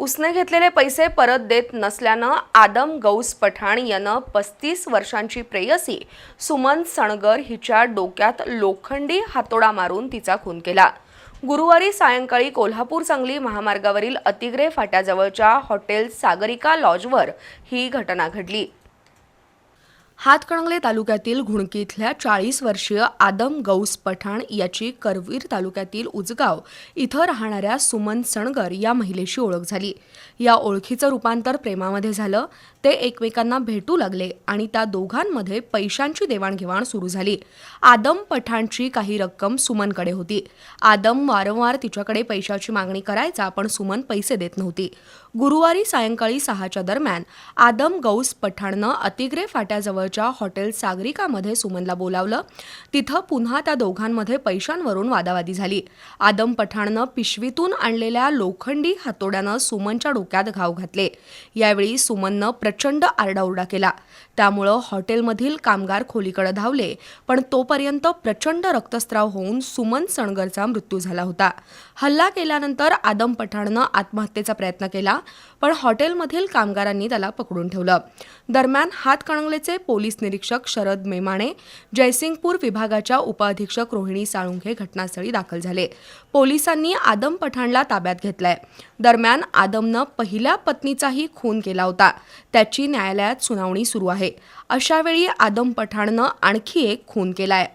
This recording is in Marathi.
उसने घेतलेले पैसे परत देत नसल्यानं आदम गौस पठाण यानं पस्तीस वर्षांची प्रेयसी सुमन सणगर हिच्या डोक्यात लोखंडी हातोडा मारून तिचा खून केला. गुरुवारी सायंकाळी कोल्हापूर सांगली महामार्गावरील अतिग्रे फाट्याजवळच्या हॉटेल सागरिका लॉजवर ही घटना घडली. हातकणंगले तालुक्यातील घुणकी इथल्या चाळीस वर्षीय आदम गौस पठाण याची करवीर तालुक्यातील उजगाव इथं राहणाऱ्या सुमन सणगर या महिलेशी ओळख झाली. या ओळखीचं रूपांतर प्रेमामध्ये झालं. ते एकमेकांना भेटू लागले आणि त्या दोघांमध्ये पैशांची देवाणघेवाण सुरू झाली. आदम पठाणची काही रक्कम सुमनकडे होती. आदम वारंवार तिच्याकडे पैशाची मागणी करायचा पण सुमन पैसे देत नव्हती. गुरुवारी सायंकाळी सहाच्या दरम्यान आदम गौस पठाणनं अतिग्रे जवळच्या हॉटेल सागरिकामध्ये सुमनला बोलावलं. तिथं पुन्हा त्या दोघांमध्ये पैशांवरून वादावादी झाली. आदम पठाणनं पिशवीतून आणलेल्या लोखंडी हातोड्यानं सुमनच्या डोक्यात घाव घातले. यावेळी सुमननं प्रचंड आरडाओरडा केला. त्यामुळं हॉटेलमधील कामगार खोलीकडे धावले पण तोपर्यंत प्रचंड रक्तस्राव होऊन सुमन सणगरचा मृत्यू झाला होता. हल्ला केल्यानंतर आदम पठाणनं आत्महत्येचा प्रयत्न केला पण हॉटेलमधील कामगारांनी त्याला पकडून ठेवलं. दरम्यान हातकणंगलेचे पोलीस निरीक्षक शरद मेमाणे जयसिंगपूर विभागाच्या उपअधीक्षक रोहिणी साळुंखे घटनास्थळी दाखल झाले. पोलिसांनी आदम पठाणला ताब्यात घेतलाय. दरम्यान आदमनं पहिल्या पत्नीचाही खून केला होता. त्याची न्यायालयात सुनावणी सुरू आहे. अशावेळी आदम पठाणनं आणखी एक खून केलाय.